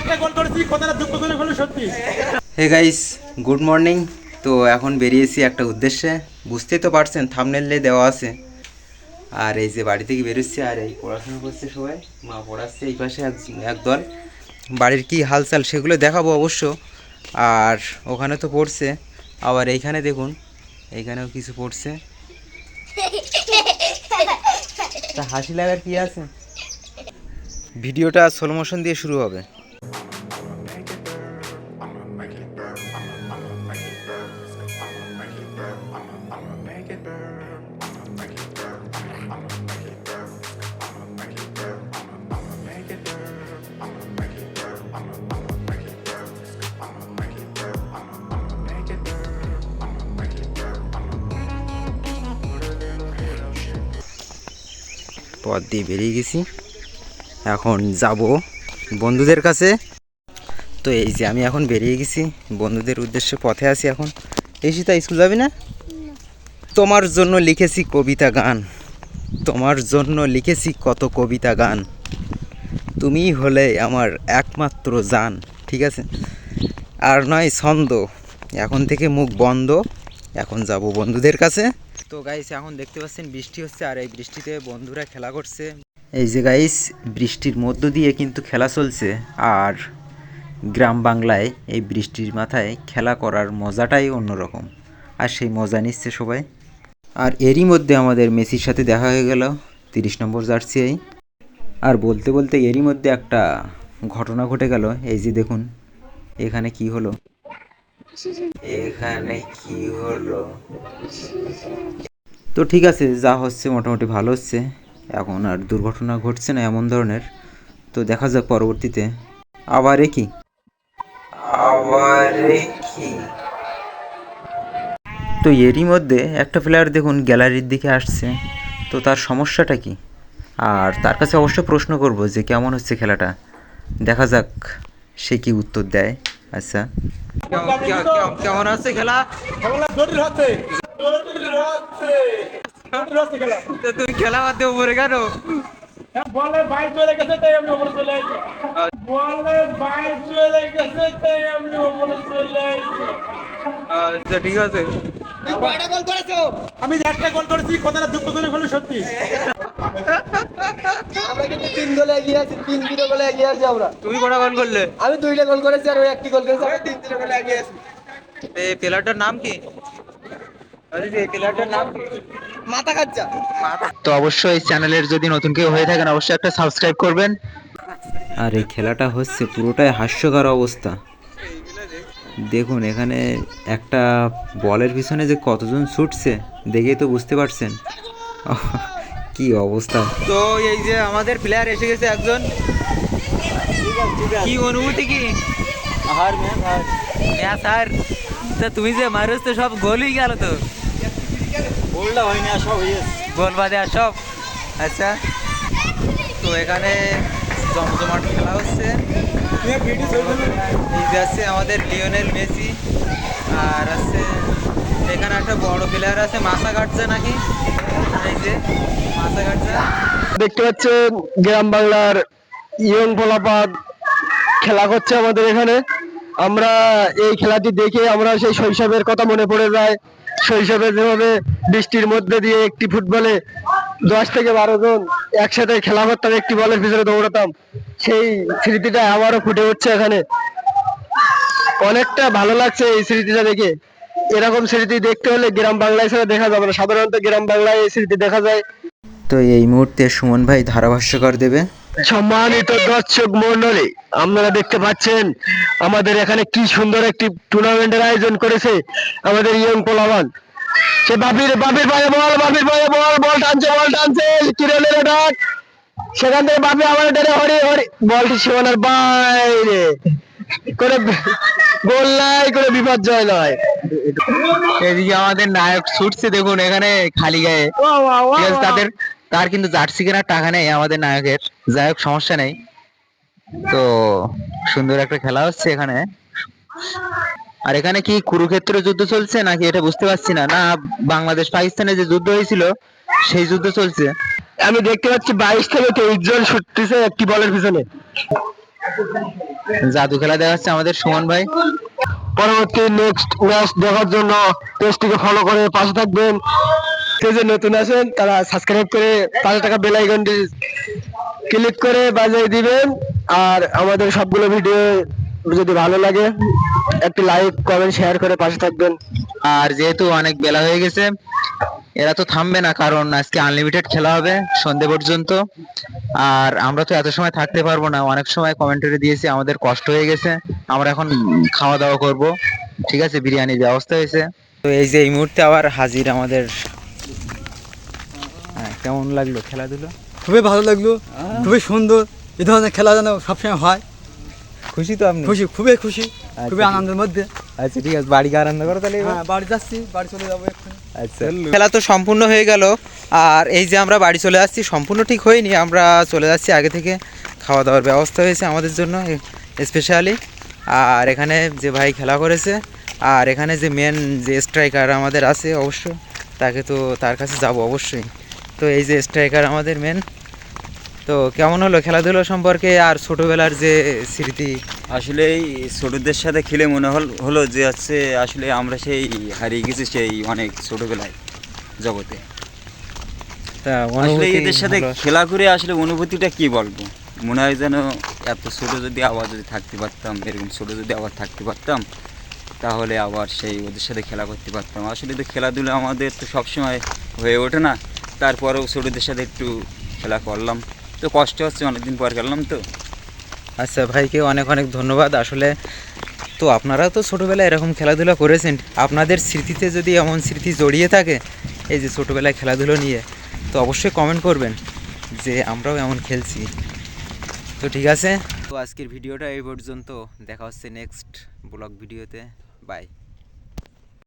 একটা গোল করেছি কথাটা দুঃখ করে হলো সত্যি। হে গাইস গুড মর্নিং তো এখন বেরিয়েছি একটা উদ্দেশ্যে। বুঝতেই তো পারছেন থামনেলে দেওয়া আছে। আর এই যে বাড়ি থেকে বেরোচ্ছি আর এই পড়াশোনা করছে সবাই। মা পড়াচ্ছে এই পাশে একদল বাড়ির কি হালচাল সেগুলো দেখাবো অবশ্য। আর ওখানে তো পড়ছে। আবার এইখানে দেখুন এইখানেও কিছু পড়ছে। তা হাসি লাগার কি আছে? ভিডিওটা স্লো মোশন দিয়ে শুরু হবে। পথ দিয়ে বেরিয়ে গেছি। এখন যাব বন্ধুদের কাছে। তো এই যে আমি এখন বেরিয়ে গেছি বন্ধুদের উদ্দেশ্যে পথে আছি এখন। এই সীতা স্কুল যাবি না। তোমার জন্য লিখেছি কবিতা গান। তোমার জন্য লিখেছি কত কবিতা গান। তুমি হলে আমার একমাত্র জান ঠিক আছে? আর নয় ছন্দ এখন থেকে মুখ বন্ধ। এখন যাব বন্ধুদের কাছে। তো গাইস এখন দেখতে পাচ্ছেন বৃষ্টি হচ্ছে আর এই বৃষ্টিতে বন্ধুরা খেলা করছে। এই যে গাইস বৃষ্টির মধ্য দিয়ে কিন্তু খেলা চলছে আর গ্রাম বাংলায় এই বৃষ্টির মাথায় খেলা করার মজাটাই অন্যরকম। আর সেই মজা নিচ্ছে সবাই। আর এরই মধ্যে আমাদের মেসির সাথে দেখা হয়ে গেল তিরিশ নম্বর জার্সি এই। আর বলতে বলতে এরই মধ্যে একটা ঘটনা ঘটে গেল। এই যে দেখুন, এখানে কি হলো? এখানে কি হলো? তো ঠিক আছে যা হচ্ছে মোটামুটি ভালো হচ্ছে। এখন আর দুর্ঘটনা ঘটছে না এমন ধরনের। তো দেখা যাক পরবর্তীতে। আবার কি? আবার কি? তো এরই মধ্যে একটা প্লেয়ার দেখুন গ্যালারির দিকে আসছে। তো তার সমস্যাটা কি? আর তার কাছে অবশ্য প্রশ্ন করব যে কেমন হচ্ছে খেলাটা। দেখা যাক সে কি উত্তর দেয়। আচ্ছা। কেমন হচ্ছে খেলা তুমি খেলা বাদ কেন তাই আমি চলে চলে গেছে তাই আমি চলে আচ্ছা ঠিক আছে আমি একটা গোল করেছি, কথাটা দুঃখ করে সত্যি। গোলে এগিয়ে আছি তিন জিরো গোলে এগিয়ে আছি আমরা। তুমি কটা গোল করলে? আমি দুইটা গোল করেছি আর ওই একটি গোল করেছি আমরা তিন জিরো গোলে এগিয়ে আছি। এই প্লেয়ারটার নাম কি? তো অবশ্যই চ্যানেলের যদি নতুন কেউ হয়ে থাকেন অবশ্যই একটা সাবস্ক্রাইব করবেন। আর এই খেলাটা হচ্ছে পুরোটাই হাস্যকর অবস্থা। দেখুন এখানে একটা বলের পিছনে যে কতজন ছুটছে দেখেই তো বুঝতে পারছেন। কি অবস্থা? তো এই যে আমাদের প্লেয়ার এসে গেছে একজন। কি অনুভূতি কি? হার ম্যাচ হার। আর তা তুমি যে মারোস তো সব গোলই গেল তো। গোলটা হয়নি আর সব গোল বাদে আর সব। আচ্ছা। তো এখানে জমজমাট খেলা হচ্ছে। এই যে আছে আমাদের লিওনেল মেসি। আর আছে এখানে একটা বড় প্লেয়ার আছে মাথা কাটছে নাকি? দেখতে পাচ্ছেন গ্রাম বাংলার ইয়ং ফলাপাত খেলা করছে আমাদের এখানে। আমরা এই খেলাটি দেখে আমরা সেই শৈশবের কথা মনে পড়ে যায়। শৈশবে যেভাবে বৃষ্টির মধ্যে দিয়ে একটি ফুটবলে দশ থেকে বারো জন একসাথে খেলা করতাম, একটি বলের পিছনে দৌড়াতাম, সেই স্মৃতিটা আবারও ফুটে উঠছে এখানে। অনেকটা ভালো লাগছে এই স্মৃতিটা দেখে। এরকম স্মৃতি দেখতে হলে গ্রাম বাংলায় ছাড়া দেখা যাবে না। সাধারণত গ্রাম বাংলায় এই স্মৃতি দেখা যায়। তো এই মুহূর্তে সুমন ভাই ধারাভাষ্যকর দেবে। সম্মানিত দর্শক মন্ডলী আপনারা দেখতে পাচ্ছেন আমাদের এখানে কি সুন্দর একটি টুর্নামেন্টের আয়োজন করেছে আমাদের ইয়ং পোলাবান। সে বাপির বাপির পায়ে বল বাপির পায়ে বল বল টানছে বল টানছে কিরণের ডাক। সেখান থেকে বাপি আমার হরি হরি বলটি সীমানার বাইরে। করে গোল নাই করে বিপর্যয় নয়। এদিকে আমাদের নায়ক ছুটছে দেখুন এখানে খালি গায়ে। তাদের তার কিন্তু জার্সি কেনার টাকা নেই আমাদের নায়কের। যাই হোক সমস্যা নেই। তো সুন্দর একটা খেলা হচ্ছে এখানে। আর এখানে কি কুরুক্ষেত্র যুদ্ধ চলছে নাকি এটা বুঝতে পারছি না? না বাংলাদেশ পাকিস্তানে যে যুদ্ধ হয়েছিল সেই যুদ্ধ চলছে। আমি দেখতে পাচ্ছি বাইশ থেকে তেইশ জন ছুটতেছে একটি বলের পিছনে। জাদু খেলা দেখাচ্ছে আমাদের সুমন ভাই। পরবর্তী নেক্সট ম্যাচ দেখার জন্য পেজটিকে ফলো করে পাশে থাকবেন। পেজে নতুন আছেন তারা সাবস্ক্রাইব করে পাঁচশো টাকা বেল আইকনটি ক্লিক করে বাজিয়ে দিবেন। আর আমাদের সবগুলো ভিডিও যদি ভালো লাগে একটি লাইক কমেন্ট শেয়ার করে পাশে থাকবেন। আর যেহেতু অনেক বেলা হয়ে গেছে এরা তো থামবে না কারণ আজকে আনলিমিটেড খেলা হবে সন্ধে পর্যন্ত। আর আমরা তো এত সময় থাকতে পারব না অনেক সময় কমেন্টারি দিয়েছি আমাদের কষ্ট হয়ে গেছে। আমরা এখন খাওয়া দাওয়া করব। ঠিক আছে বিরিয়ানির ব্যবস্থা হয়েছে। তো এই যে এই মুহূর্তে আবার হাজির আমাদের। হ্যাঁ কেমন লাগল খেলাধুলো? খুবই ভালো লাগল খুবই সুন্দর। এ ধরনের খেলা যেন সবসময় হয়। খুশি তো আপনি? খুশি খুবই খুশি খুবই আনন্দের মধ্যে। আচ্ছা ঠিক আছে। বাড়ি গিয়ে আনন্দ করো তাহলে হ্যাঁ বাড়ি যাচ্ছি বাড়ি চলে যাব এক্ষুনি। আচ্ছা। খেলা তো সম্পূর্ণ হয়ে গেল আর এই যে আমরা বাড়ি চলে আসছি সম্পূর্ণ ঠিক হয়নি আমরা চলে যাচ্ছি আগে থেকে। খাওয়া দাওয়ার ব্যবস্থা হয়েছে আমাদের জন্য স্পেশালি আর এখানে যে ভাই খেলা করেছে আর এখানে যে মেন যে স্ট্রাইকার আমাদের আছে অবশ্য তাকে তো তার কাছে যাব অবশ্যই। তো এই যে স্ট্রাইকার আমাদের মেন তো কেমন হলো খেলাধুলো সম্পর্কে আর ছোটোবেলার যে স্মৃতি? আসলে এই ছোটদের সাথে খেলে মনে হল হলো যে হচ্ছে আসলে আমরা সেই হারিয়ে গেছি সেই অনেক ছোটবেলায় জগতে। আসলে এদের সাথে খেলা করে আসলে অনুভূতিটা কি বলব? মনে হয় যেন এত ছোট যদি আবার যদি থাকতে পারতাম এরকম ছোট যদি আবার থাকতে পারতাম তাহলে আবার সেই ওদের সাথে খেলা করতে পারতাম। আসলে তো খেলাধুলা আমাদের তো সবসময় হয়ে ওঠে না। তারপরেও ছোটদের সাথে একটু খেলা করলাম। তো কষ্ট হচ্ছে অনেকদিন পর খেললাম তো। আচ্ছা ভাইকে অনেক অনেক ধন্যবাদ। আসলে তো আপনারা তো ছোটোবেলায় এরকম খেলাধুলা করেছেন। আপনাদের স্মৃতিতে যদি এমন স্মৃতি জড়িয়ে থাকে, এই যে ছোটোবেলায় খেলাধুলো নিয়ে, তো অবশ্যই কমেন্ট করবেন যে আমরাও এমন খেলছি। তো ঠিক আছে, তো আজকের ভিডিওটা এই পর্যন্ত। দেখা হচ্ছে নেক্সট ব্লগ ভিডিওতে। বাই